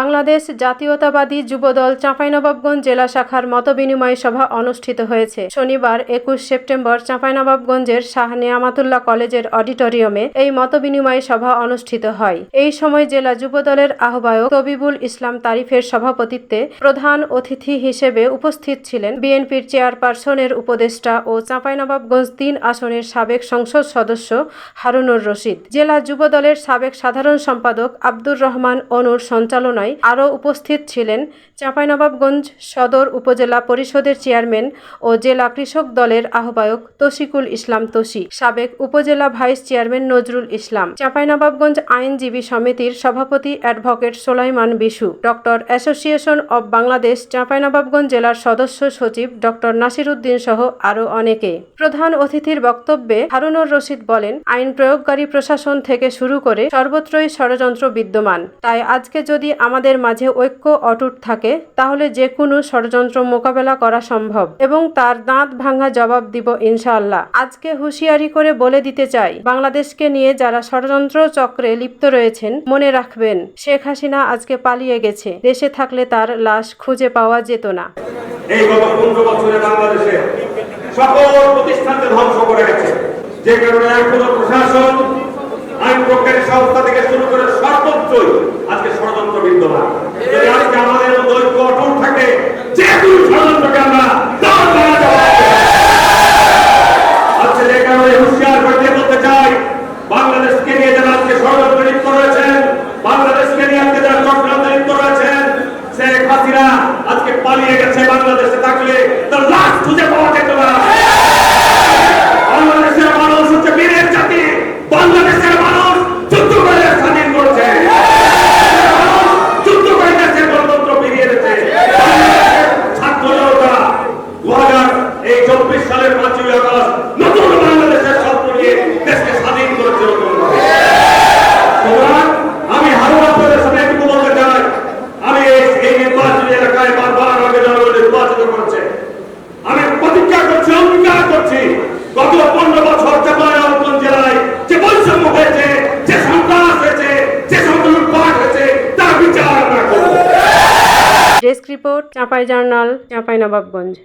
বাংলাদেশ জাতীয়তাবাদী যুবদল চাঁপাইনবাবগঞ্জ জেলা শাখার মতবিনিময় সভা অনুষ্ঠিত হয়েছে। শনিবার একুশ সেপ্টেম্বর চাঁপাইনবাবগঞ্জের শাহ নিয়ামাতুল্লাহ কলেজের অডিটোরিয়ামে এই মতবিনিময় সভা অনুষ্ঠিত হয়। এই সময় জেলা যুবদলের আহ্বায়ক তবিবুল ইসলাম তারিফের সভাপতিত্বে প্রধান অতিথি হিসেবে উপস্থিত ছিলেন বিএনপির চেয়ারপারসনের উপদেষ্টা ও চাঁপাইনবাবগঞ্জ তিন আসনের সাবেক সংসদ সদস্য হারুনুর রশিদ। জেলা যুবদলের সাবেক সাধারণ সম্পাদক আব্দুর রহমান অনুর সঞ্চালনায় আরও উপস্থিত ছিলেন চাঁপাইনবাবগঞ্জ সদর উপজেলা পরিষদের চেয়ারম্যান ও জেলা কৃষক দলের আহ্বায়ক তশিকুল ইসলাম তোষি সাবেক উপজেলা ভাইস চেয়ারম্যান নজরুল ইসলাম, চাঁপাইনবাবগঞ্জ আইনজীবী সমিতির সভাপতি advocate Solaiman Bishu, doctor association of Bangladesh Chapainawabganj জেলার সদস্য সচিব ডক্টর নাসির উদ্দিন সহ আরও অনেকে। প্রধান অতিথির বক্তব্যে হারুনুর রশিদ বলেন, আইন প্রয়োগকারী প্রশাসন থেকে শুরু করে সর্বত্রই ষড়যন্ত্র বিদ্যমান, তাই আজকে যদি আমাদের মাঝে ঐক্য অটুট থাকে, তাহলে যে কোনো ষড়যন্ত্র মোকাবেলা করা সম্ভব। এবং তার দাঁত ভাঙা জবাব দিব ইনশাআল্লাহ। আজকে হুঁশিয়ারি করে বলে দিতে চাই, বাংলাদেশকে নিয়ে যারা ষড়যন্ত্র চক্রে লিপ্ত রয়েছেন, মনে রাখবেন, শেখ হাসিনা আজকে পালিয়ে গেছে। দেশে থাকলে তার লাশ খুঁজে পাওয়া যেত না। এই গত পনেরো বছরে বাংলাদেশে সকল প্রতিষ্ঠানকে ধ্বংস করে গেছে। যে কারণে প্রশাসন, আইন সংস্থা থেকে শুরু করে সর্বত্রই আজকে ষড়যন্ত্র বিদ্যমান যদি আজকে আমাদের মধ্যে ঐক্য অটুট থাকে যে কোনো ষড়যন্ত্রকে আমরা দাঁড় করা আজকে যে কারণে হুঁশিয়ার করে দিয়ে বলতে চাই বাংলাদেশকে নিয়ে যারা আজকে ষড়যন্ত্র লিপ্ত রয়েছেন বাংলাদেশকে নিয়ে আজকে যারা চক্রান্ত লিপ্ত রয়েছেন শেখ হাসিনা আজকে পালিয়ে গেছে বাংলাদেশে থাকলে তার লাশ খুঁজে পাওয়া যেত না। বাংলাদেশের মানুষ হচ্ছে বীরের জাতি, বাংলাদেশের এই চব্বিশ সালের পাঁচই আগস্ট নতুন বাংলাদেশের স্বপ্ন নিয়ে করছি। গত পনেরো বছর চাপাইনবাবগঞ্জ জেলায় যে বৈষম্য হয়েছে, যে সন্ত্রাস হয়েছে, যে পাঠ হয়েছে, তার বিচার আমরা desk report, Chapai journal Chapainawabganj